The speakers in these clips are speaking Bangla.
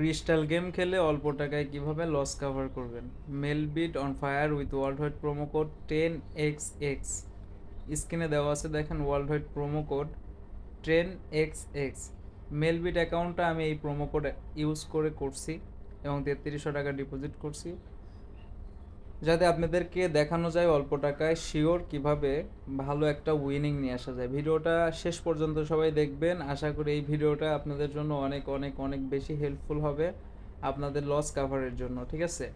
ক্রিস্টাল গেম খেলে অল্প টাকায় কীভাবে লস কভার করবেন? Melbet on fire with world white promo code ten X X স্ক্রিনে দেওয়া আছে, দেখেন world white promo code ten X X Melbet অ্যাকাউন্টটা আমি এই প্রোমো কোড ইউজ করে করছি এবং তেত্রিশশো টাকা ডিপোজিট করছি। যাতে আপনাদেরকে দেখানো যায় অল্প টাকায় শিওর কীভাবে ভালো একটা উইনিং নিয়ে আসা যায়। ভিডিওটা শেষ পর্যন্ত সবাই দেখবেন। আশা করি এই ভিডিওটা আপনাদের জন্য অনেক অনেক অনেক বেশি হেল্পফুল হবে আপনাদের লস কাভারের জন্য, ঠিক আছে?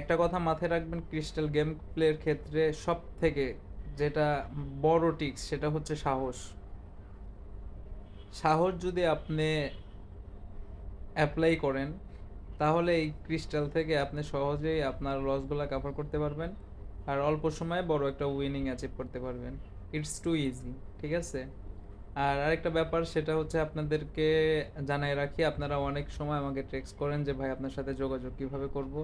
একটা কথা মাথায় রাখবেন ক্রিস্টাল গেম প্লের ক্ষেত্রে সব থেকে যেটা বড় টিক্স সেটা হচ্ছে সাহস। সাহস যদি আপনি অ্যাপ্লাই করেন তাহলে এই ক্রিস্টাল থেকে আপনি সহজেই আপনার লসগুলো কাভার করতে পারবেন। আর অল্প সময়ে বড় একটা উইনিং অ্যাচিভ করতে পারবেন। ইটস টু ইজি ঠিক আছে? আর আরেকটা ব্যাপার, সেটা হচ্ছে আপনাদেরকে জানাই রাখি, আপনারা অনেক সময় আমাকে টেক্সট করেন যে, ভাই, আপনার সাথে যোগাযোগ কীভাবে করব?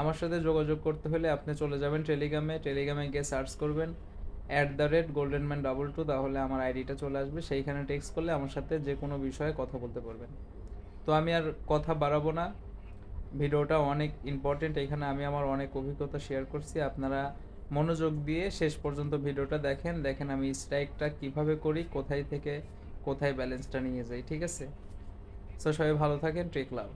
আমার সাথে যোগাযোগ করতে হলে আপনি চলে যাবেন টেলিগ্রামে টেলিগ্রামে গিয়ে সার্চ করবেন at the rate golden man double two তাহলে আমার আইডিটা চলে আসবে। সেইখানে টেক্সট করলে আমার সাথে যে কোনো বিষয়ে কথা বলতে পারবেন। তো আমি আর কথা বাড়াবো না। ভিডিওটা অনেক ইম্পর্টেন্ট এখানে আমি আমার অনেক অভিজ্ঞতা শেয়ার করছি। আপনারা মনোযোগ দিয়ে শেষ পর্যন্ত ভিডিওটা দেখেন। দেখেন আমি স্ট্রাইকটা কীভাবে করি, কোথায় থেকে কোথায় ব্যালেন্সটা নিয়ে যাই, ঠিক আছে? সো সবাই ভালো থাকেন ট্রেক লাভ